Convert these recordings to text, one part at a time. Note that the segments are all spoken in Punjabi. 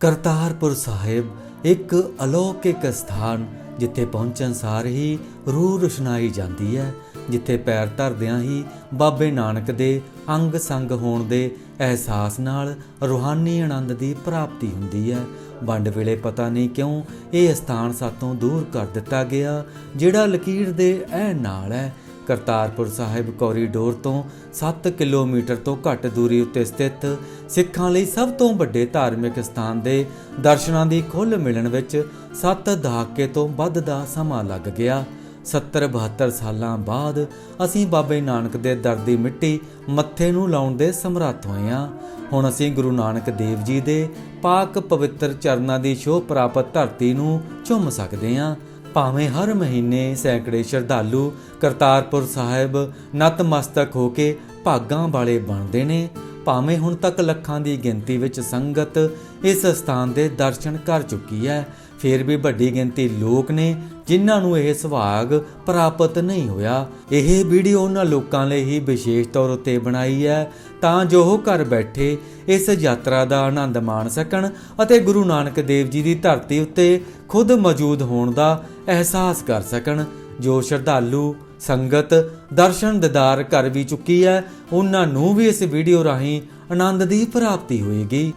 ਕਰਤਾਰਪੁਰ ਸਾਹਿਬ ਇੱਕ ਅਲੌਕਿਕ ਸਥਾਨ, ਜਿੱਥੇ ਪਹੁੰਚਣ ਸਾਰ ਹੀ ਰੂਹ ਰੁਸ਼ਨਾਈ ਜਾਂਦੀ ਹੈ, ਜਿੱਥੇ ਪੈਰ ਧਰਦਿਆਂ ਹੀ ਬਾਬੇ ਨਾਨਕ ਦੇ ਅੰਗ ਸੰਗ ਹੋਣ ਦੇ ਅਹਿਸਾਸ ਨਾਲ ਰੂਹਾਨੀ ਆਨੰਦ ਦੀ ਪ੍ਰਾਪਤੀ ਹੁੰਦੀ ਹੈ। ਵੰਡ ਵੇਲੇ ਪਤਾ ਨਹੀਂ ਕਿਉਂ ਇਹ ਸਥਾਨ ਸਾਤੋਂ ਦੂਰ ਕਰ ਦਿੱਤਾ ਗਿਆ, ਜਿਹੜਾ ਲਕੀਰ ਦੇ ਐਨ ਨਾਲ ਹੈ। ਕਰਤਾਰਪੁਰ ਸਾਹਿਬ ਕੋਰੀਡੋਰ ਤੋਂ 7 ਕਿਲੋਮੀਟਰ ਤੋਂ ਘੱਟ ਦੂਰੀ ਉੱਤੇ ਸਥਿਤ ਸਿੱਖਾਂ ਲਈ ਸਭ ਤੋਂ ਵੱਡੇ ਧਾਰਮਿਕ ਸਥਾਨ ਦੇ ਦਰਸ਼ਨਾਂ ਦੀ ਖੁੱਲ੍ਹ ਮਿਲਣ ਵਿੱਚ 7 ਦਹਾਕੇ ਤੋਂ ਵੱਧ ਦਾ ਸਮਾਂ ਲੱਗ ਗਿਆ। 70 72 ਸਾਲਾਂ ਬਾਅਦ ਅਸੀਂ ਬਾਬੇ ਨਾਨਕ ਦੇ ਦਰ ਦੀ ਮਿੱਟੀ ਮੱਥੇ ਨੂੰ ਲਾਉਣ ਦੇ ਸਮਰੱਥ ਹੋਏ ਹਾਂ। ਹੁਣ ਅਸੀਂ ਗੁਰੂ ਨਾਨਕ ਦੇਵ ਜੀ ਦੇ ਪਾਕ ਪਵਿੱਤਰ ਚਰਨਾਂ ਦੀ ਸ਼ੋਭ ਪ੍ਰਾਪਤ ਧਰਤੀ ਨੂੰ ਚੁੰਮ ਸਕਦੇ ਹਾਂ। ਭਾਵੇਂ ਹਰ ਮਹੀਨੇ ਸੈਂਕੜੇ ਸ਼ਰਧਾਲੂ ਕਰਤਾਰਪੁਰ ਸਾਹਿਬ ਨਤਮਸਤਕ ਹੋ ਕੇ ਭਾਗਾਂ ਵਾਲੇ ਬਣਦੇ ਨੇ, ਭਾਵੇਂ ਹੁਣ ਤੱਕ ਲੱਖਾਂ ਦੀ ਗਿਣਤੀ ਵਿੱਚ ਸੰਗਤ ਇਸ ਸਥਾਨ ਦੇ ਦਰਸ਼ਨ ਕਰ ਚੁੱਕੀ ਹੈ, ਫਿਰ ਵੀ ਵੱਡੀ ਗਿਣਤੀ ਲੋਕ ਨੇ ਜਿਨ੍ਹਾਂ ਨੂੰ ਇਹ ਸੁਭਾਗ ਪ੍ਰਾਪਤ ਨਹੀਂ ਹੋਇਆ। ਇਹ ਵੀਡੀਓ ਉਹਨਾਂ ਲੋਕਾਂ ਲਈ ਹੀ ਵਿਸ਼ੇਸ਼ ਤੌਰ ਉੱਤੇ ਬਣਾਈ ਹੈ, ਤਾਂ ਜੋ ਉਹ ਘਰ ਬੈਠੇ ਇਸ ਯਾਤਰਾ ਦਾ ਆਨੰਦ ਮਾਣ ਸਕਣ ਅਤੇ ਗੁਰੂ ਨਾਨਕ ਦੇਵ ਜੀ ਦੀ ਧਰਤੀ ਉੱਤੇ ਖੁਦ ਮੌਜੂਦ ਹੋਣ ਦਾ ਅਹਿਸਾਸ ਕਰ ਸਕਣ। ਜੋ ਸ਼ਰਧਾਲੂ ਸੰਗਤ ਦਰਸ਼ਨ ਦਿਦਾਰ ਕਰ ਵੀ ਚੁੱਕੀ ਹੈ, ਉਹਨਾਂ ਨੂੰ ਵੀ ਇਸ ਵੀਡੀਓ ਰਾਹੀਂ ਆਨੰਦ ਦੀ ਪ੍ਰਾਪਤੀ ਹੋਏਗੀ।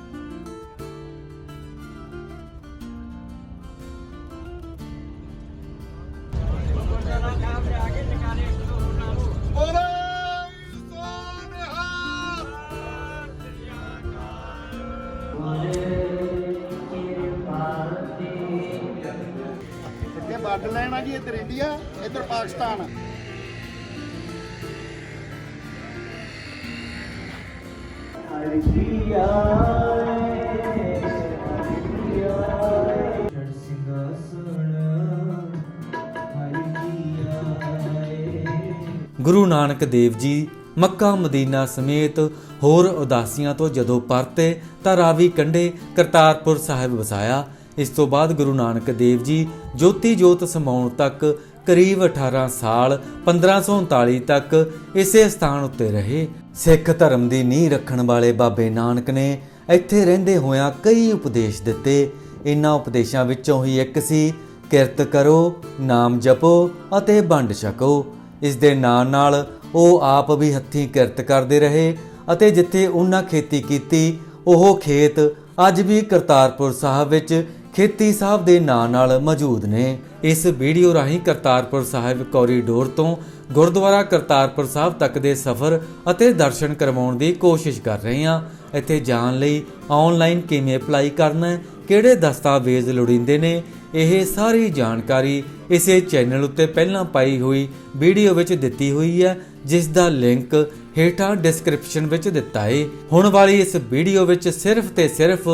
ਨਾਨਕ ਦੇਵ ਜੀ ਮੱਕਾ ਮਦੀਨਾ ਸਮੇਤ ਹੋਰ ਉਦਾਸੀਆਂ ਤੋਂ ਜਦੋਂ ਪਰਤੇ ਤਾਂ ਰਾਵੀ ਕੰਢੇ ਕਰਤਾਰਪੁਰ ਸਾਹਿਬ ਵਸਾਇਆ। ਇਸ ਤੋਂ ਬਾਅਦ ਗੁਰੂ ਨਾਨਕ ਦੇਵ ਜੀ ਜੋਤੀ ਜੋਤ ਸਮਾਉਣ ਤੱਕ ਕਰੀਬ 18 ਸਾਲ 1539 ਤੱਕ ਇਸੇ ਸਥਾਨ ਉੱਤੇ ਰਹੇ। ਸਿੱਖ ਧਰਮ ਦੀ ਨੀਂਹ ਰੱਖਣ ਵਾਲੇ ਬਾਬੇ ਨਾਨਕ ਨੇ ਇੱਥੇ ਰਹਿੰਦੇ ਹੋਇਆਂ ਕਈ ਉਪਦੇਸ਼ ਦਿੱਤੇ। ਇਨ੍ਹਾਂ ਉਪਦੇਸ਼ਾਂ ਵਿੱਚੋਂ ਹੀ ਇੱਕ ਸੀ, ਕਿਰਤ ਕਰੋ, ਨਾਮ ਜਪੋ ਅਤੇ ਵੰਡ ਛਕੋ। ਇਸ ਦੇ ਨਾਲ ਨਾਲ ਉਹ ਆਪ ਵੀ ਹੱਥੀਂ ਕਿਰਤ ਕਰਦੇ ਰਹੇ ਅਤੇ ਜਿੱਥੇ ਉਹਨਾਂ ਖੇਤੀ ਕੀਤੀ, ਉਹ ਖੇਤ ਅੱਜ ਵੀ ਕਰਤਾਰਪੁਰ ਸਾਹਿਬ ਵਿੱਚ ਖੇਤੀ ਸਾਹਿਬ ਦੇ ਨਾਂ ਨਾਲ ਮੌਜੂਦ ਨੇ। ਇਸ ਵੀਡੀਓ ਰਾਹੀਂ ਕਰਤਾਰਪੁਰ ਸਾਹਿਬ ਕੋਰੀਡੋਰ ਤੋਂ ਗੁਰਦੁਆਰਾ ਕਰਤਾਰਪੁਰ ਸਾਹਿਬ ਤੱਕ ਦੇ ਸਫ਼ਰ ਅਤੇ ਦਰਸ਼ਨ ਕਰਵਾਉਣ ਦੀ ਕੋਸ਼ਿਸ਼ ਕਰ ਰਹੇ ਹਾਂ। ਇੱਥੇ ਜਾਣ ਲਈ ਆਨਲਾਈਨ ਕਿਵੇਂ ਅਪਲਾਈ ਕਰਨਾ ਹੈ ਕਿਹੜੇ ਦਸਤਾਵੇਜ਼ ਲੋੜੀਂਦੇ ਨੇ ਇਹ ਸਾਰੀ ਜਾਣਕਾਰੀ ਇਸੇ ਚੈਨਲ ਉੱਤੇ ਪਹਿਲਾਂ ਪਾਈ ਹੋਈ ਵੀਡੀਓ ਵਿੱਚ ਦਿੱਤੀ ਹੋਈ ਹੈ, ਜਿਸ ਦਾ ਲਿੰਕ ਹੇਠਾਂ ਡਿਸਕ੍ਰਿਪਸ਼ਨ ਵਿੱਚ ਦਿੱਤਾ ਹੈ ਹੁਣ ਵਾਲੀ ਇਸ ਵੀਡੀਓ ਵਿੱਚ ਸਿਰਫ ਤੇ ਸਿਰਫ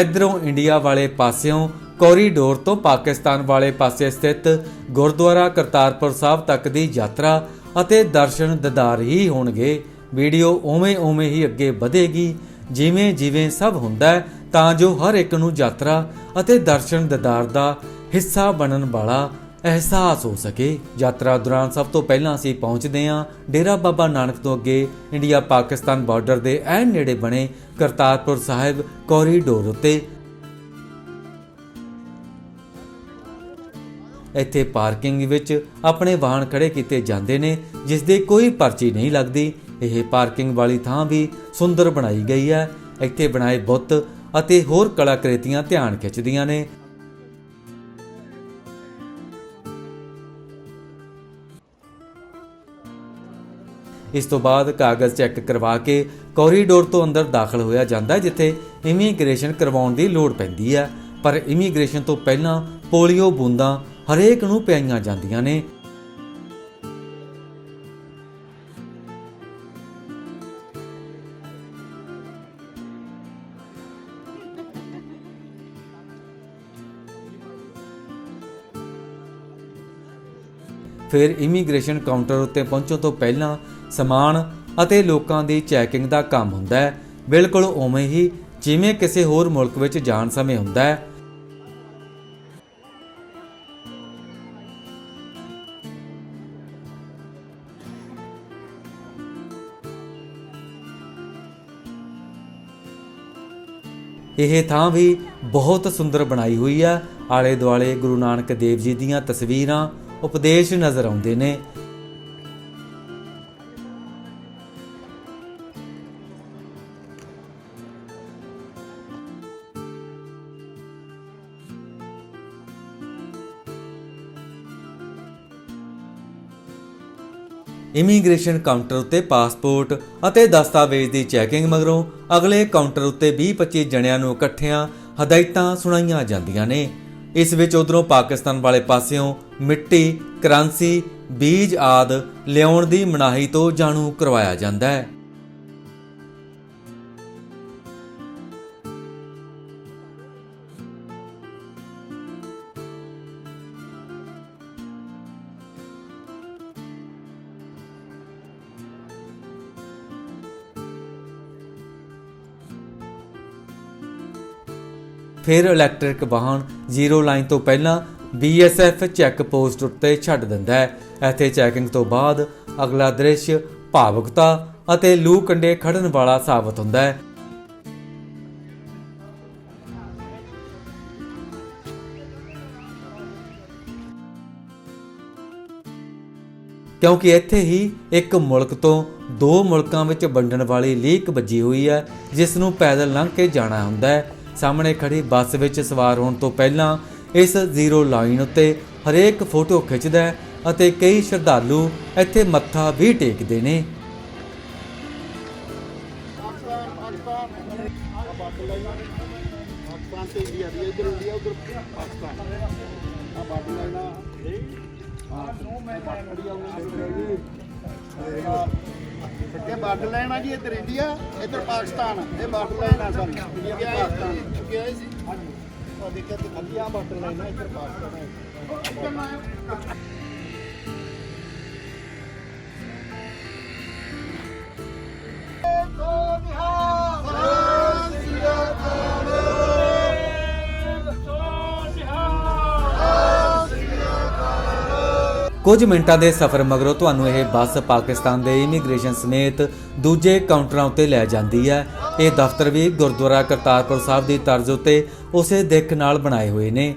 ਇਧਰੋਂ ਇੰਡੀਆ ਵਾਲੇ ਪਾਸਿਓਂ ਕੋਰੀਡੋਰ ਤੋਂ ਪਾਕਿਸਤਾਨ ਵਾਲੇ ਪਾਸੇ ਸਥਿਤ ਗੁਰਦੁਆਰਾ ਕਰਤਾਰਪੁਰ ਸਾਹਿਬ ਤੱਕ ਦੀ ਯਾਤਰਾ ਅਤੇ ਦਰਸ਼ਨ ਦਿਦਾਰ ਹੀ ਹੋਣਗੇ। ਵੀਡੀਓ ਉਵੇਂ ਉਵੇਂ ਹੀ ਅੱਗੇ ਵਧੇਗੀ ਜਿਵੇਂ ਜਿਵੇਂ ਸਭ ਹੁੰਦਾ ਤਾਂ ਜੋ ਹਰ ਇੱਕ ਨੂੰ ਯਾਤਰਾ ਅਤੇ ਦਰਸ਼ਨ ਦਿਦਾਰ ਦਾ ਹਿੱਸਾ ਬਣਨ ਵਾਲਾ ਅਹਿਸਾਸ ਹੋ ਸਕੇ। ਯਾਤਰਾ ਦੌਰਾਨ ਸਭ ਤੋਂ ਪਹਿਲਾਂ ਅਸੀਂ ਪਹੁੰਚਦੇ ਹਾਂ ਡੇਰਾ ਬਾਬਾ ਨਾਨਕ ਤੋਂ ਅੱਗੇ। ਇੰਡੀਆ ਪਾਕਿਸਤਾਨ ਬਾਰਡਰ ਦੇ ਐਨ ਨੇੜੇ ਬਣੇ ਕਰਤਾਰਪੁਰ ਸਾਹਿਬ ਕੋਰੀਡੋਰ ਉੱਤੇ। ਇੱਥੇ ਪਾਰਕਿੰਗ ਵਿੱਚ ਆਪਣੇ ਵਾਹਨ ਖੜੇ ਕੀਤੇ ਜਾਂਦੇ ਨੇ, ਜਿਸ ਦੇ ਕੋਈ ਪਰਚੀ ਨਹੀਂ ਲੱਗਦੀ। ਇਹ ਪਾਰਕਿੰਗ ਵਾਲੀ ਥਾਂ ਵੀ ਸੁੰਦਰ ਬਣਾਈ ਗਈ ਹੈ। ਇੱਥੇ ਬਣਾਏ ਬੁੱਤ ਅਤੇ ਹੋਰ ਕਲਾਕ੍ਰਿਤੀਆਂ ਧਿਆਨ ਖਿੱਚਦੀਆਂ ਨੇ। ਇਸ ਤੋਂ ਬਾਅਦ ਕਾਗਜ਼ ਚੈੱਕ ਕਰਵਾ ਕੇ ਕੋਰੀਡੋਰ ਤੋਂ ਅੰਦਰ ਦਾਖਲ ਹੋਇਆ ਜਾਂਦਾ ਹੈ, ਜਿੱਥੇ ਇਮੀਗ੍ਰੇਸ਼ਨ ਕਰਵਾਉਣ ਦੀ ਲੋੜ ਪੈਂਦੀ ਹੈ। ਪਰ ਇਮੀਗ੍ਰੇਸ਼ਨ ਤੋਂ ਪਹਿਲਾਂ ਪੋਲੀਓ ਬੂੰਦਾਂ ਹਰੇਕ ਨੂੰ ਪਿਆਈਆਂ ਜਾਂਦੀਆਂ ਨੇ। ਫਿਰ ਇਮੀਗ੍ਰੇਸ਼ਨ ਕਾਊਂਟਰ ਉੱਤੇ ਪਹੁੰਚਣ ਤੋਂ ਪਹਿਲਾਂ ਸਮਾਨ ਅਤੇ ਲੋਕਾਂ ਦੀ ਚੈਕਿੰਗ ਦਾ ਕੰਮ ਹੁੰਦਾ ਹੈ। ਬਿਲਕੁਲ ਉਵੇਂ ਹੀ ਜਿਵੇਂ ਕਿਸੇ ਹੋਰ ਮੁਲਕ ਵਿੱਚ ਜਾਣ ਸਮੇਂ ਹੁੰਦਾ ਹੈ। ਇਹ ਥਾਂ ਵੀ ਬਹੁਤ ਸੁੰਦਰ ਬਣਾਈ ਹੋਈ ਹੈ ਆਲੇ ਦੁਆਲੇ ਗੁਰੂ ਨਾਨਕ ਦੇਵ ਜੀ ਦੀਆਂ ਤਸਵੀਰਾਂ ਉਪਦੇਸ਼ ਨਜ਼ਰ ਆਉਂਦੇ ਨੇ। ਇਮੀਗ੍ਰੇਸ਼ਨ ਕਾਊਂਟਰ ਉੱਤੇ ਪਾਸਪੋਰਟ ਅਤੇ ਦਸਤਾਵੇਜ਼ ਦੀ ਚੈਕਿੰਗ ਮਗਰੋਂ ਅਗਲੇ ਕਾਊਂਟਰ ਉੱਤੇ 20-25 ਜਣਿਆਂ ਨੂੰ ਇਕੱਠਿਆਂ ਹਦਾਇਤਾਂ ਸੁਣਾਈਆਂ ਜਾਂਦੀਆਂ ਨੇ। ਇਸ ਵਿੱਚ ਉਧਰੋਂ ਪਾਕਿਸਤਾਨ ਵਾਲੇ ਪਾਸਿਓਂ ਮਿੱਟੀ, ਕਰੰਸੀ, ਬੀਜ ਆਦ ਲਿਆਉਣ ਦੀ ਮਨਾਹੀ ਤੋਂ ਜਾਣੂ ਕਰਵਾਇਆ ਜਾਂਦਾ ਹੈ। ਫਿਰ ਇਲੈਕਟ੍ਰਿਕ ਵਾਹਨ ਜ਼ੀਰੋ ਲਾਈਨ ਤੋਂ ਪਹਿਲਾਂ BSF ਚੈੱਕ ਪੋਸਟ ਉੱਤੇ ਛੱਡ ਦਿੰਦਾ ਹੈ। ਇੱਥੇ ਚੈਕਿੰਗ ਤੋਂ ਬਾਅਦ ਅਗਲਾ ਦ੍ਰਿਸ਼ ਭਾਵੁਕਤਾ ਅਤੇ ਲੂ ਕੰਡੇ ਖੜਨ ਵਾਲਾ ਸਾਬਤ ਹੁੰਦਾ ਹੈ। ਕਿਉਂਕਿ ਇੱਥੇ ਹੀ ਇੱਕ ਮੁਲਕ ਤੋਂ ਦੋ ਮੁਲਕਾਂ ਵਿੱਚ ਵੰਡਣ ਵਾਲੀ ਲੀਕ ਵੱਜੀ ਹੋਈ ਹੈ, ਜਿਸ ਨੂੰ ਪੈਦਲ ਲੰਘ ਕੇ ਜਾਣਾ ਹੁੰਦਾ ਹੈ। ਸਾਹਮਣੇ ਖੜੀ ਬੱਸ ਵਿੱਚ ਸਵਾਰ ਹੋਣ ਤੋਂ ਪਹਿਲਾਂ ਇਸ ਜ਼ੀਰੋ ਲਾਈਨ ਉੱਤੇ ਹਰੇਕ ਫੋਟੋ ਖਿੱਚਦਾ ਹੈ ਅਤੇ ਕਈ ਸ਼ਰਧਾਲੂ ਇੱਥੇ ਮੱਥਾ ਵੀ ਟੇਕਦੇ ਨੇ। ਪਾਕਿਸਤਾਨ ਇਹ ਬਾਰਡਰ ਲਾਈਨ ਆ ਜੀ, ਇੱਧਰ ਇੰਡੀਆ, ਇੱਧਰ ਪਾਕਿਸਤਾਨ। ਇਹ ਬਾਰਡਰ ਲਾਈਨ ਆ ਸਾਰੀ। ਇੰਡੀਆ ਤੇ ਪਾਕਿਸਤਾਨ। ਗਿਆ ਸੀ? ਹਾਂਜੀ। ਆ ਦੇਖਿਆ ਤੇ ਅੱਗੇ ਆ ਬਾਰਡਰ ਲਾਈਨ ਆ, ਇੱਧਰ ਪਾਕਿਸਤਾਨ ਹੈ ਕੁਝ ਮਿੰਟਾਂ ਦੇ ਸਫ਼ਰ ਮਗਰੋਂ ਤੁਹਾਨੂੰ ਇਹ ਬੱਸ ਪਾਕਿਸਤਾਨ ਦੇ ਇਮੀਗ੍ਰੇਸ਼ਨ ਸਮੇਤ ਦੂਜੇ ਕਾਊਂਟਰਾਂ ਉੱਤੇ ਲੈ ਜਾਂਦੀ ਹੈ। ਇਹ ਦਫ਼ਤਰ ਵੀ ਗੁਰਦੁਆਰਾ ਕਰਤਾਰਪੁਰ ਸਾਹਿਬ ਦੀ ਤਰਜ਼ ਉੱਤੇ ਉਸੇ ਦਿੱਖ ਨਾਲ ਬਣਾਏ ਹੋਏ ਨੇ।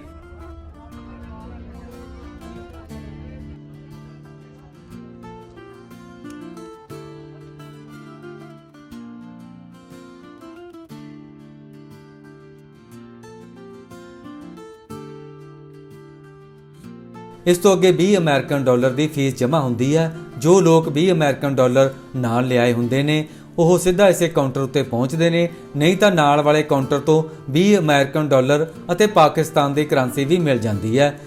ਇਸ ਤੋਂ ਅੱਗੇ 20 ਅਮਰੀਕਨ ਡਾਲਰ ਦੀ ਫੀਸ ਜਮ੍ਹਾਂ ਹੁੰਦੀ ਹੈ। ਜੋ ਲੋਕ 20 ਅਮਰੀਕਨ ਡਾਲਰ ਨਾਲ ਲਿਆਏ ਹੁੰਦੇ ਨੇ, ਉਹ ਸਿੱਧਾ ਇਸੇ ਕਾਊਂਟਰ ਉੱਤੇ ਪਹੁੰਚਦੇ ਨੇ। ਨਹੀਂ ਤਾਂ ਨਾਲ ਵਾਲੇ ਕਾਊਂਟਰ ਤੋਂ 20 ਅਮਰੀਕਨ ਡਾਲਰ ਅਤੇ ਪਾਕਿਸਤਾਨ ਦੀ ਕਰੰਸੀ ਵੀ ਮਿਲ ਜਾਂਦੀ ਹੈ।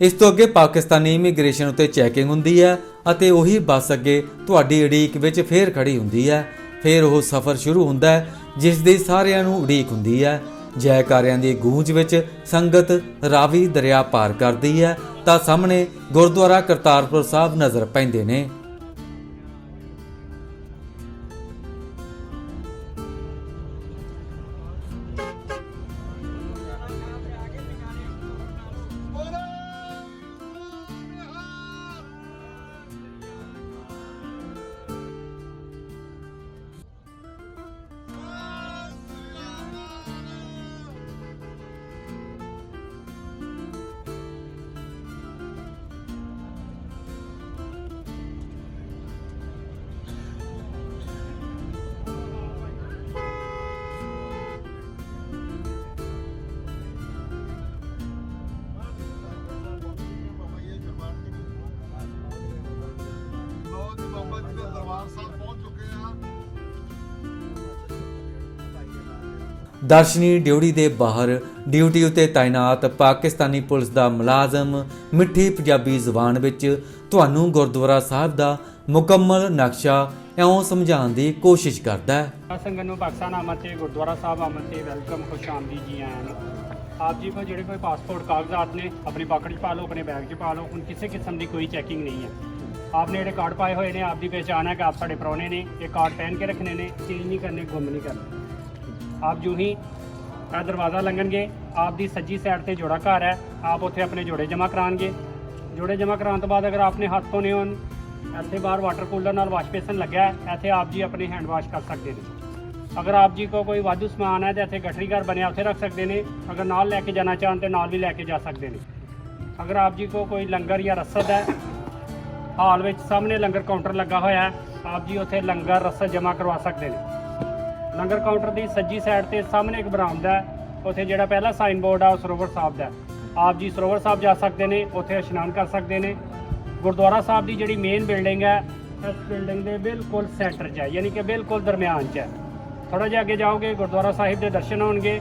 ਇਸ ਤੋਂ ਅੱਗੇ ਪਾਕਿਸਤਾਨੀ ਇਮੀਗ੍ਰੇਸ਼ਨ ਉੱਤੇ ਚੈਕਿੰਗ ਹੁੰਦੀ ਹੈ ਅਤੇ ਉਹੀ ਬੱਸ ਅੱਗੇ ਤੁਹਾਡੀ ਉਡੀਕ ਵਿੱਚ ਫੇਰ ਖੜੀ ਹੁੰਦੀ ਹੈ। ਫੇਰ ਉਹ ਸਫ਼ਰ ਸ਼ੁਰੂ ਹੁੰਦਾ ਹੈ, ਜਿਸ ਦੀ ਸਾਰਿਆਂ ਨੂੰ ਉਡੀਕ ਹੁੰਦੀ ਹੈ। ਜੈਕਾਰਿਆਂ ਦੀ ਗੂੰਜ ਵਿੱਚ ਸੰਗਤ ਰਾਵੀ ਦਰਿਆ ਪਾਰ ਕਰਦੀ ਹੈ, ਤਾਂ ਸਾਹਮਣੇ ਗੁਰਦੁਆਰਾ ਕਰਤਾਰਪੁਰ ਸਾਹਿਬ ਨਜ਼ਰ ਪੈਂਦੇ ਨੇ। ਦਰਸ਼ਨੀ ਡਿਊਟੀ ਦੇ ਬਾਹਰ, ਡਿਊਟੀ ਉਤੇ ਤਾਇਨਾਤ ਪਾਕਿਸਤਾਨੀ ਪੁਲਿਸ ਦਾ ਮੁਲਾਜ਼ਮ ਮਿੱਠੀ ਪੰਜਾਬੀ ਜ਼ੁਬਾਨ ਵਿੱਚ ਤੁਹਾਨੂੰ ਗੁਰਦੁਆਰਾ ਸਾਹਿਬ ਦਾ ਮੁਕੰਮਲ ਨਕਸ਼ਾ ਇਉਂ ਸਮਝਾਉਣ ਦੀ ਕੋਸ਼ਿਸ਼ ਕਰਦਾ ਹੈ। ਸੰਗਤ ਨੂੰ ਪਾਕਿਸਤਾਨ ਆਮਦ ਤੇ ਗੁਰਦੁਆਰਾ ਸਾਹਿਬ ਆਮਦ ਤੇ ਵੈਲਕਮ ਖੁਸ਼ ਆਮਦੀ ਜੀ ਆਇਆਂ ਨੂੰ। ਆਪ ਜੀ ਕੋਲ ਜਿਹੜੇ ਕੋਈ ਪਾਸਪੋਰਟ ਕਾਗਜ਼ਾਤ ਨੇ, ਆਪਣੀ ਪਾਕਟ 'ਚ ਪਾ ਲਓ, ਆਪਣੇ ਬੈਗ 'ਚ ਪਾ ਲਓ, ਹੁਣ ਕਿਸੇ ਕਿਸਮ ਦੀ ਕੋਈ ਚੈਕਿੰਗ ਨਹੀਂ ਹੈ। ਆਪਨੇ ਜਿਹੜੇ ਕਾਰਡ ਪਾਏ ਹੋਏ ਨੇ, ਆਪ ਦੀ ਪਹਿਚਾਣ ਹੈ ਕਿ ਆਪ ਸਾਡੇ ਪ੍ਰਾਹੁਣੇ ਨੇ, ਇਹ ਕਾਰਡ ਪਹਿਨ ਕੇ ਰੱਖਣੇ ਨੇ ਚੇਂਜ ਨਹੀਂ ਕਰਨੇ, ਗੁੰਮ ਨਹੀਂ ਕਰਨੇ। ਆਪ ਜੋ ਹੀ ਇਹ ਦਰਵਾਜ਼ਾ ਲੰਘਣਗੇ, ਆਪ ਦੀ ਸੱਜੀ ਸਾਈਡ ਤੇ ਜੋੜਾ ਘਰ ਹੈ, ਆਪ ਉੱਥੇ ਆਪਣੇ ਜੋੜੇ ਜਮ੍ਹਾਂ ਕਰਾਉਣਗੇ। ਜੋੜੇ ਜਮ੍ਹਾਂ ਕਰਾਉਣ ਤੋਂ ਬਾਅਦ ਅਗਰ ਆਪਨੇ ਹੱਥ ਧੋਣੇ ਹੋਣ, ਇੱਥੇ ਬਾਹਰ ਵਾਟਰ ਕੂਲਰ ਨਾਲ ਵਾਸ਼ ਬੇਸਨ ਲੱਗਿਆ ਹੈ, ਇੱਥੇ ਆਪ ਜੀ ਆਪਣੇ ਹੈਂਡ ਵਾਸ਼ ਕਰ ਸਕਦੇ ਨੇ। ਅਗਰ ਆਪ ਜੀ ਕੋ ਕੋਈ ਵਾਧੂ ਸਮਾਨ ਹੈ ਤਾਂ ਇੱਥੇ ਗਠਰੀ ਘਰ ਬਣਿਆ, ਉੱਥੇ ਰੱਖ ਸਕਦੇ ਨੇ। ਅਗਰ ਨਾਲ ਲੈ ਕੇ ਜਾਣਾ ਚਾਹਣ ਤੇ ਨਾਲ ਵੀ ਲੈ ਕੇ ਜਾ ਸਕਦੇ ਨੇ। ਅਗਰ ਆਪ ਜੀ ਕੋ ਕੋਈ ਲੰਗਰ ਜਾਂ ਰਸਦ ਹੈ, ਹਾਲ ਵਿੱਚ ਸਾਹਮਣੇ ਲੰਗਰ ਕਾਊਂਟਰ ਲੱਗਾ ਹੋਇਆ ਹੈ, ਆਪ ਜੀ ਉੱਥੇ ਲੰਗਰ ਰਸਦ ਜਮ੍ਹਾਂ ਕਰਵਾ ਸਕਦੇ ਨੇ। ਲੰਗਰ ਕਾਊਂਟਰ ਦੀ ਸੱਜੀ ਸਾਈਡ ਤੇ ਸਾਹਮਣੇ ਇੱਕ ਬਰਾਮਦਾ ਹੈ। ਉੱਥੇ ਜਿਹੜਾ ਪਹਿਲਾ ਸਾਈਨ ਬੋਰਡ ਆ, ਉਹ ਸਰੋਵਰ ਸਾਹਿਬ ਦਾ ਆਪ ਜੀ ਸਰੋਵਰ ਸਾਹਿਬ ਜਾ ਸਕਦੇ ਨੇ, ਉੱਥੇ ਇਸ਼ਨਾਨ ਕਰ ਸਕਦੇ ਨੇ। ਗੁਰਦੁਆਰਾ ਸਾਹਿਬ ਦੀ ਜਿਹੜੀ ਮੇਨ ਬਿਲਡਿੰਗ ਹੈ, ਇਸ ਬਿਲਡਿੰਗ ਦੇ ਬਿਲਕੁਲ ਸੈਂਟਰ 'ਚ ਹੈ, ਯਾਨੀ ਕਿ ਬਿਲਕੁਲ ਦਰਮਿਆਨ 'ਚ ਹੈ। ਥੋੜਾ ਜਿਹਾ ਅੱਗੇ ਜਾਓਗੇ, ਗੁਰਦੁਆਰਾ ਸਾਹਿਬ ਦੇ ਦਰਸ਼ਨ ਹੋਣਗੇ।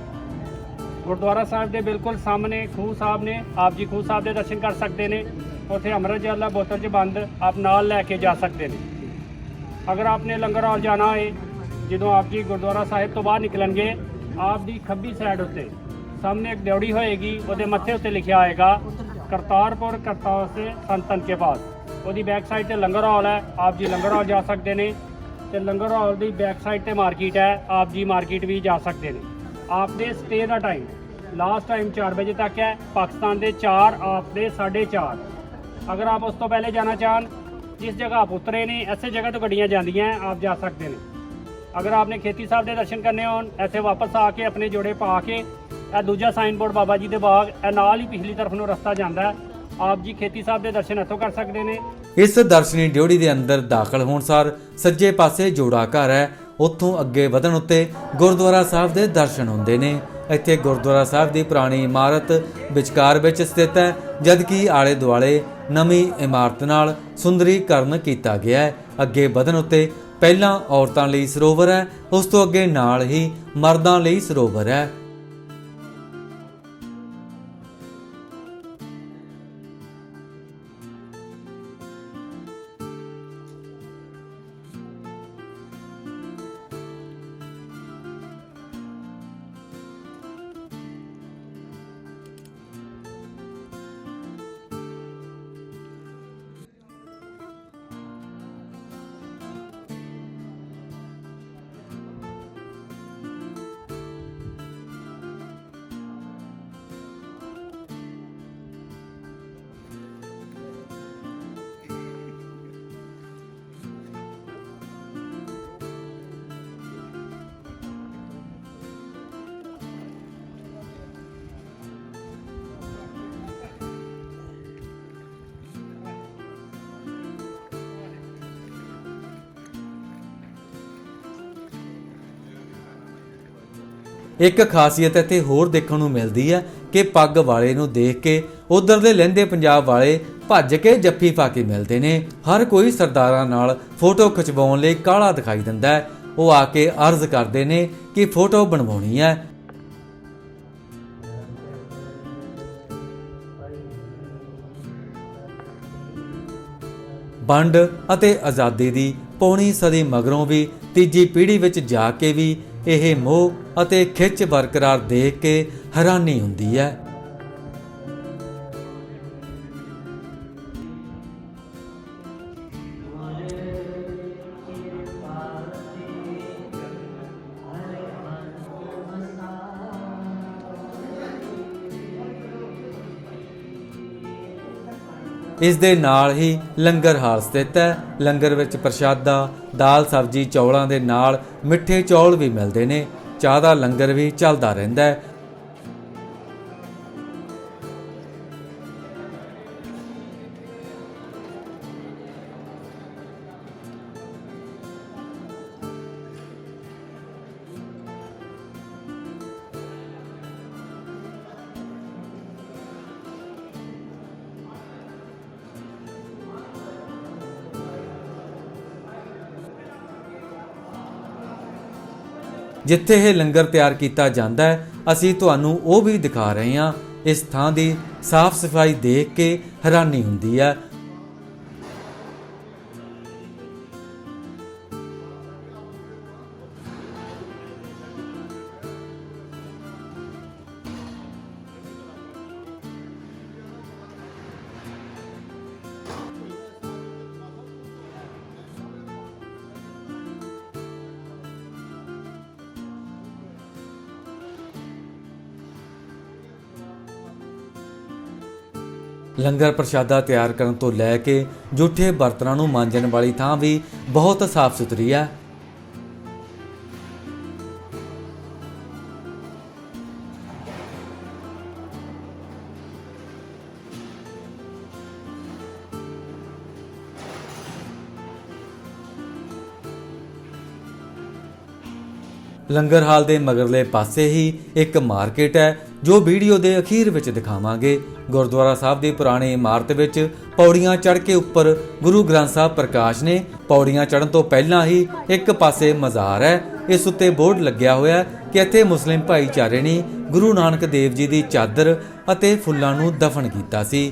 ਗੁਰਦੁਆਰਾ ਸਾਹਿਬ ਦੇ ਬਿਲਕੁਲ ਸਾਹਮਣੇ ਖੂਹ ਸਾਹਿਬ ਨੇ, ਆਪ ਜੀ ਖੂਹ ਸਾਹਿਬ ਦੇ ਦਰਸ਼ਨ ਕਰ ਸਕਦੇ ਨੇ। ਉੱਥੇ ਅੰਮ੍ਰਿਤ ਜਲ ਦਾ ਬੋਤਲ 'ਚ ਬੰਦ, ਆਪ ਨਾਲ ਲੈ ਕੇ ਜਾ ਸਕਦੇ ਨੇ। ਅਗਰ ਆਪਨੇ ਲੰਗਰ ਹਾਲ ਜਾਣਾ ਹੋਏ ਜਦੋਂ ਆਪ ਜੀ ਗੁਰਦੁਆਰਾ ਸਾਹਿਬ ਤੋਂ ਬਾਹਰ ਨਿਕਲਣਗੇ ਆਪ ਦੀ ਖੱਬੀ ਸਾਈਡ ਉੱਤੇ ਸਾਹਮਣੇ ਇੱਕ ਡਿਉੜੀ ਹੋਏਗੀ ਉਹਦੇ ਮੱਥੇ ਉੱਤੇ ਲਿਖਿਆ ਆਏਗਾ ਕਰਤਾਰਪੁਰ ਕਰਤਾਰ ਸੇ ਸੰਤਨ ਕੇ ਪਾਸ ਉਹਦੀ ਬੈਕ ਸਾਈਡ ਤੇ ਲੰਗਰ ਹਾਲ ਹੈ ਆਪ ਜੀ ਲੰਗਰ ਹਾਲ ਜਾ ਸਕਦੇ ਨੇ ਤੇ ਲੰਗਰ ਹਾਲ ਦੀ ਬੈਕ ਸਾਈਡ ਤੇ ਮਾਰਕੀਟ ਹੈ ਆਪ ਜੀ ਮਾਰਕੀਟ ਵੀ ਜਾ ਸਕਦੇ ਨੇ। ਆਪ ਦੇ ਸਟੇ ਦਾ ਟਾਈਮ ਲਾਸਟ ਟਾਈਮ 4 ਵਜੇ ਤੱਕ ਹੈ ਪਾਕਿਸਤਾਨ ਦੇ 4 ਆਪ ਦੇ 4:30 ਅਗਰ ਆਪ ਉਸ ਤੋਂ ਪਹਿਲੇ ਜਾਣਾ ਚਾਹਨ ਜਿਸ ਜਗ੍ਹਾ ਆਪ ਉਤਰੇ ਨੇ ਐਸੇ ਜਗ੍ਹਾ ਤੋਂ ਗੱਡੀਆਂ ਜਾਂਦੀਆਂ ਹੈ, ਆਪ ਜਾ ਸਕਦੇ ਨੇ। ਅਗਰ ਆਪਨੇ ਖੇਤੀ ਸਾਹਿਬ ਦੇ ਦਰਸ਼ਨ ਕਰਨੇ ਹੋਣ, ਇੱਥੇ ਵਾਪਸ ਆ ਕੇ ਆਪਣੇ ਜੋੜੇ ਪਾ ਕੇ, ਇਹ ਦੂਜਾ ਸਾਈਨ ਬੋਰਡ ਬਾਬਾ ਜੀ ਦੇ ਬਾਗ, ਇਹ ਨਾਲ ਹੀ ਪਿਛਲੀ ਤਰਫ ਨੂੰ ਰਸਤਾ ਜਾਂਦਾ ਹੈ। ਆਪ ਜੀ ਖੇਤੀ ਸਾਹਿਬ ਦੇ ਦਰਸ਼ਨ ਇੱਥੋਂ ਕਰ ਸਕਦੇ ਨੇ। ਇਸ ਦਰਸ਼ਨੀ ਡਿਉੜੀ ਦੇ ਅੰਦਰ ਦਾਖਲ ਹੋਣ ਸਾਰ ਸੱਜੇ ਪਾਸੇ ਜੋੜਾ ਘਰ ਹੈ। ਉੱਥੋਂ ਅੱਗੇ ਵਧਣ ਉੱਤੇ ਗੁਰਦੁਆਰਾ ਸਾਹਿਬ ਦੇ ਦਰਸ਼ਨ ਹੁੰਦੇ ਨੇ। ਇੱਥੇ ਗੁਰਦੁਆਰਾ ਸਾਹਿਬ ਦੀ ਪੁਰਾਣੀ ਇਮਾਰਤ ਵਿਚਕਾਰ ਵਿੱਚ ਸਥਿਤ ਹੈ, ਜਦਕਿ ਆਲੇ ਦੁਆਲੇ ਨਵੀਂ ਇਮਾਰਤ ਨਾਲ ਸੁੰਦਰੀਕਰਨ ਕੀਤਾ ਗਿਆ ਹੈ। ਅੱਗੇ ਵਧਣ ਉੱਤੇ ਪਹਿਲਾਂ ਔਰਤਾਂ ਲਈ ਸਰੋਵਰ ਹੈ ਉਸ ਤੋਂ ਅੱਗੇ ਨਾਲ ਹੀ ਮਰਦਾਂ ਲਈ ਸਰੋਵਰ ਹੈ। ਇੱਕ ਖਾਸੀਅਤ ਇੱਥੇ ਹੋਰ ਦੇਖਣ ਨੂੰ ਮਿਲਦੀ ਹੈ ਕਿ ਪੱਗ ਵਾਲੇ ਨੂੰ ਦੇਖ ਕੇ ਉਧਰ ਦੇ ਲਹਿੰਦੇ ਪੰਜਾਬ ਵਾਲੇ ਭੱਜ ਕੇ ਜੱਫੀ ਪਾ ਕੇ ਮਿਲਦੇ ਨੇ। ਹਰ ਕੋਈ ਸਰਦਾਰਾਂ ਨਾਲ ਫੋਟੋ ਖਿਚਵਾਉਣ ਲਈ ਕਾਲਾ ਦਿਖਾਈ ਦਿੰਦਾ ਹੈ। ਉਹ ਆ ਕੇ ਅਰਜ਼ ਕਰਦੇ ਨੇ ਕਿ ਫੋਟੋ ਬਣਵਾਉਣੀ ਹੈ। ਵੰਡ ਅਤੇ ਆਜ਼ਾਦੀ ਦੀ ਪੌਣੀ ਸਦੀ ਮਗਰੋਂ ਵੀ ਤੀਜੀ ਪੀੜ੍ਹੀ ਵਿੱਚ ਜਾ ਕੇ ਵੀ ਇਹ ਮੋਹ ਅਤੇ ਖਿੱਚ ਬਰਕਰਾਰ ਦੇਖ ਕੇ ਹੈਰਾਨੀ ਹੁੰਦੀ ਹੈ। ਇਸ ਦੇ ਨਾਲ ਹੀ ਲੰਗਰ ਹਾਲ ਸਥਿਤ ਹੈ। ਲੰਗਰ ਵਿੱਚ ਪ੍ਰਸ਼ਾਦਾ, ਦਾਲ, ਸਬਜ਼ੀ, ਚੌਲਾਂ ਦੇ ਨਾਲ ਮਿੱਠੇ ਚੌਲ ਵੀ ਮਿਲਦੇ ਨੇ। ਚਾਹ ਦਾ ਲੰਗਰ ਵੀ ਚੱਲਦਾ ਰਹਿੰਦਾ ਹੈ। ਜਿੱਥੇ ਇਹ ਲੰਗਰ ਤਿਆਰ ਕੀਤਾ ਜਾਂਦਾ ਹੈ, ਅਸੀਂ ਤੁਹਾਨੂੰ ਉਹ ਵੀ ਦਿਖਾ ਰਹੇ ਹਾਂ। ਇਸ ਥਾਂ ਦੀ ਸਾਫ਼ ਸਫ਼ਾਈ ਦੇਖ ਕੇ ਹੈਰਾਨੀ ਹੁੰਦੀ ਹੈ। ਲੰਗਰ ਪ੍ਰਸ਼ਾਦਾ ਤਿਆਰ ਕਰਨ ਤੋਂ ਲੈ ਕੇ ਜੂਠੇ ਬਰਤਨਾਂ ਨੂੰ ਮਾਂਜਣ ਵਾਲੀ ਥਾਂ ਵੀ ਬਹੁਤ ਸਾਫ਼ ਸੁਥਰੀ ਹੈ। ਲੰਗਰ ਹਾਲ ਦੇ ਮਗਰਲੇ ਪਾਸੇ ਹੀ ਇੱਕ ਮਾਰਕੀਟ ਹੈ ਜੋ ਵੀਡੀਓ ਦੇ ਅਖੀਰ ਵਿੱਚ ਦਿਖਾਵਾਂਗੇ। ਗੁਰਦੁਆਰਾ ਸਾਹਿਬ ਦੀ ਪੁਰਾਣੀ ਇਮਾਰਤ ਵਿੱਚ ਪੌੜੀਆਂ ਚੜ੍ਹ ਕੇ ਉੱਪਰ ਗੁਰੂ ਗ੍ਰੰਥ ਸਾਹਿਬ ਪ੍ਰਕਾਸ਼ ਨੇ ਪੌੜੀਆਂ ਚੜ੍ਹਨ ਤੋਂ ਪਹਿਲਾਂ ਹੀ ਇੱਕ ਪਾਸੇ ਮਜ਼ਾਰ ਹੈ। ਇਸ ਉੱਤੇ ਬੋਰਡ ਲੱਗਿਆ ਹੋਇਆ ਕਿ ਇੱਥੇ ਮੁਸਲਿਮ ਭਾਈਚਾਰੇ ਨੇ ਗੁਰੂ ਨਾਨਕ ਦੇਵ ਜੀ ਦੀ ਚਾਦਰ ਅਤੇ ਫੁੱਲਾਂ ਨੂੰ ਦਫਨ ਕੀਤਾ ਸੀ।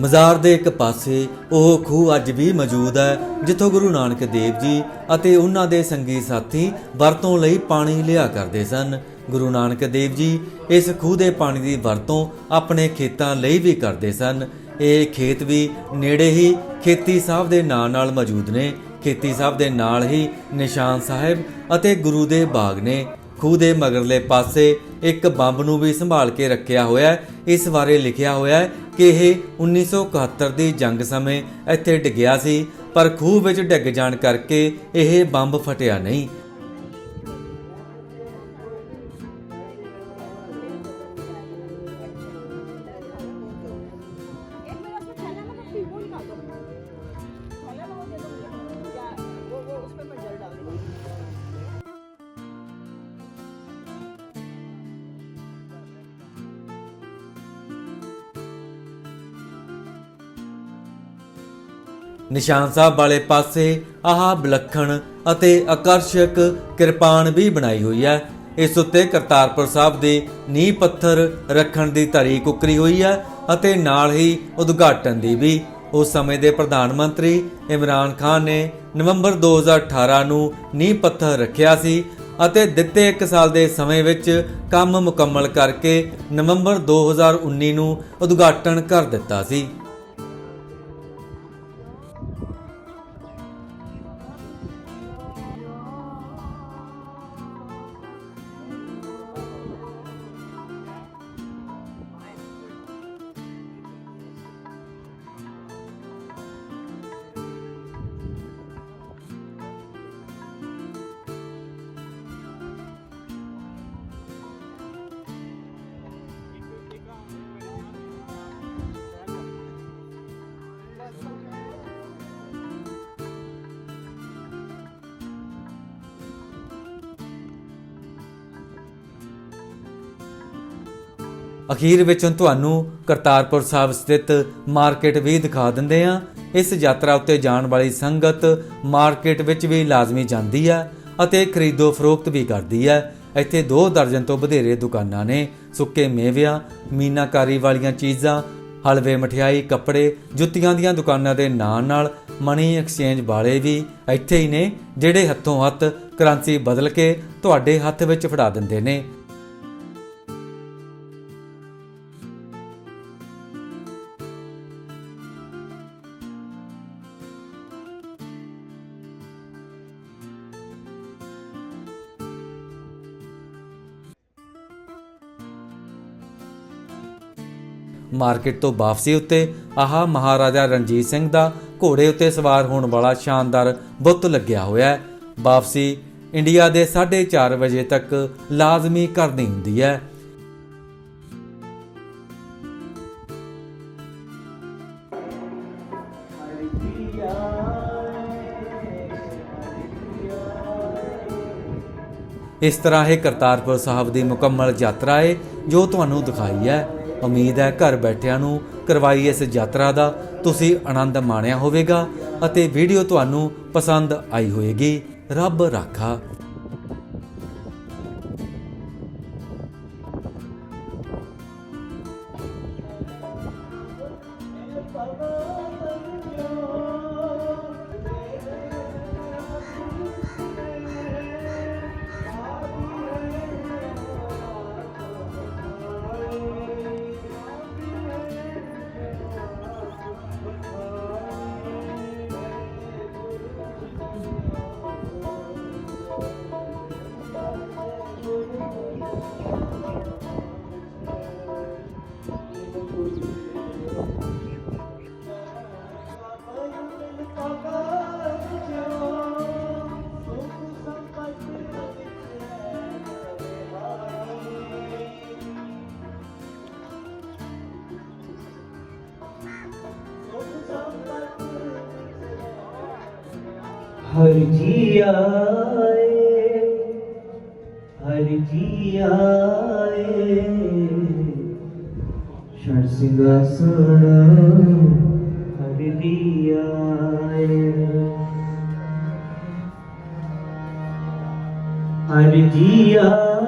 ਮਜ਼ਾਰ ਦੇ ਇੱਕ ਪਾਸੇ ਉਹ ਖੂਹ ਅੱਜ ਵੀ ਮੌਜੂਦ ਹੈ, ਜਿੱਥੋਂ ਗੁਰੂ ਨਾਨਕ ਦੇਵ ਜੀ ਅਤੇ ਉਹਨਾਂ ਦੇ ਸੰਗੀ ਸਾਥੀ ਵਰਤੋਂ ਲਈ ਪਾਣੀ ਲਿਆ ਕਰਦੇ ਸਨ। ਗੁਰੂ ਨਾਨਕ ਦੇਵ ਜੀ ਇਸ ਖੂਹ ਦੇ ਪਾਣੀ ਦੀ ਵਰਤੋਂ ਆਪਣੇ ਖੇਤਾਂ ਲਈ ਵੀ ਕਰਦੇ ਸਨ। ਇਹ ਖੇਤ ਵੀ ਨੇੜੇ ਹੀ ਖੇਤੀ ਸਾਹਿਬ ਦੇ ਨਾਂ ਨਾਲ ਮੌਜੂਦ ਨੇ। ਖੇਤੀ ਸਾਹਿਬ ਦੇ ਨਾਲ ਹੀ ਨਿਸ਼ਾਨ ਸਾਹਿਬ ਅਤੇ ਗੁਰੂ ਦੇ ਬਾਗ ਨੇ। ਖੂਹ ਦੇ ਮਗਰਲੇ ਪਾਸੇ ਇੱਕ ਬੰਬ ਨੂੰ ਵੀ ਸੰਭਾਲ ਕੇ ਰੱਖਿਆ ਹੋਇਆ ਹੈ। ਇਸ ਬਾਰੇ ਲਿਖਿਆ ਹੋਇਆ ਹੈ ਕਿ ਇਹ 1971 ਦੀ ਜੰਗ ਸਮੇਂ ਇੱਥੇ ਡਿੱਗਿਆ ਸੀ, ਪਰ ਖੂਹ ਵਿੱਚ ਡਿੱਗ ਜਾਣ ਕਰਕੇ ਇਹ ਬੰਬ ਫਟਿਆ ਨਹੀਂ। ਨਿਸ਼ਾਨ ਸਾਹਿਬ ਵਾਲੇ ਪਾਸੇ ਆਹ ਵਿਲੱਖਣ ਅਤੇ ਆਕਰਸ਼ਕ ਕਿਰਪਾਨ ਵੀ ਬਣਾਈ ਹੋਈ ਹੈ। ਇਸ ਉੱਤੇ ਕਰਤਾਰਪੁਰ ਸਾਹਿਬ ਦੇ ਨੀਂਹ ਪੱਥਰ ਰੱਖਣ ਦੀ ਤਾਰੀਖ ਉਕਰੀ ਹੋਈ ਹੈ ਅਤੇ ਨਾਲ ਹੀ ਉਦਘਾਟਨ ਦੀ ਵੀ। ਉਸ ਸਮੇਂ ਦੇ ਪ੍ਰਧਾਨ ਮੰਤਰੀ ਇਮਰਾਨ ਖਾਨ ਨੇ ਨਵੰਬਰ 2018 ਨੂੰ ਨੀਂਹ ਪੱਥਰ ਰੱਖਿਆ ਸੀ ਅਤੇ ਦਿੱਤੇ 1 ਸਾਲ ਦੇ ਸਮੇਂ ਵਿੱਚ ਕੰਮ ਮੁਕੰਮਲ ਕਰਕੇ ਨਵੰਬਰ 2019 ਨੂੰ ਉਦਘਾਟਨ ਕਰ ਦਿੱਤਾ ਸੀ। ਅਖੀਰ ਵਿੱਚ ਹੁਣ ਤੁਹਾਨੂੰ ਕਰਤਾਰਪੁਰ ਸਾਹਿਬ ਸਥਿਤ ਮਾਰਕੀਟ ਵੀ ਦਿਖਾ ਦਿੰਦੇ ਹਾਂ। ਇਸ ਯਾਤਰਾ ਉੱਤੇ ਜਾਣ ਵਾਲੀ ਸੰਗਤ ਮਾਰਕੀਟ ਵਿੱਚ ਵੀ ਲਾਜ਼ਮੀ ਜਾਂਦੀ ਹੈ ਅਤੇ ਖਰੀਦੋ ਫਰੋਖਤ ਵੀ ਕਰਦੀ ਹੈ। ਇੱਥੇ 2 ਦਰਜਨ ਤੋਂ ਵਧੇਰੇ ਦੁਕਾਨਾਂ ਨੇ, ਸੁੱਕੇ ਮੇਵਿਆਂ, ਮੀਨਾਕਾਰੀ ਵਾਲੀਆਂ ਚੀਜ਼ਾਂ, ਹਲਵੇ ਮਠਿਆਈ, ਕੱਪੜੇ, ਜੁੱਤੀਆਂ ਦੀਆਂ ਦੁਕਾਨਾਂ ਦੇ ਨਾਲ ਨਾਲ ਮਨੀ ਐਕਸਚੇਂਜ ਵਾਲੇ ਵੀ ਇੱਥੇ ਹੀ ਨੇ, ਜਿਹੜੇ ਹੱਥੋਂ ਹੱਥ ਕਰੰਸੀ ਬਦਲ ਕੇ ਤੁਹਾਡੇ ਹੱਥ ਵਿੱਚ ਫੜਾ ਦਿੰਦੇ ਨੇ। ਮਾਰਕੀਟ ਤੋਂ ਵਾਪਸੀ ਉੱਤੇ ਆਹ ਮਹਾਰਾਜਾ ਰਣਜੀਤ ਸਿੰਘ ਦਾ ਘੋੜੇ ਉੱਤੇ ਸਵਾਰ ਹੋਣ ਵਾਲਾ ਸ਼ਾਨਦਾਰ ਬੁੱਤ ਲੱਗਿਆ ਹੋਇਆ ਹੈ। ਵਾਪਸੀ ਇੰਡੀਆ ਦੇ 4:30 ਵਜੇ ਤੱਕ ਲਾਜ਼ਮੀ ਕਰਨੀ ਹੁੰਦੀ ਹੈ। ਇਸ ਤਰ੍ਹਾਂ ਇਹ ਕਰਤਾਰਪੁਰ ਸਾਹਿਬ ਦੀ ਮੁਕੰਮਲ ਯਾਤਰਾ ਹੈ ਜੋ ਤੁਹਾਨੂੰ ਦਿਖਾਈ ਹੈ। ਉਮੀਦ ਹੈ ਘਰ ਬੈਠਿਆਂ ਨੂੰ ਕਰਵਾਈ ਇਸ ਯਾਤਰਾ ਦਾ ਤੁਸੀਂ ਆਨੰਦ ਮਾਣਿਆ ਹੋਵੇਗਾ ਅਤੇ ਵੀਡੀਓ ਤੁਹਾਨੂੰ ਪਸੰਦ ਆਈ ਹੋਵੇਗੀ ਰੱਬ ਰਾਖਾ। ਹਰ ਜੀ ਆਏ ਹਰ ਜੀ ਆਏ ਸ਼ਰ ਸਿੰਘਾਸਣ ਹਰ ਜੀ ਆਏ ਹਰ ਜੀ ਆਏ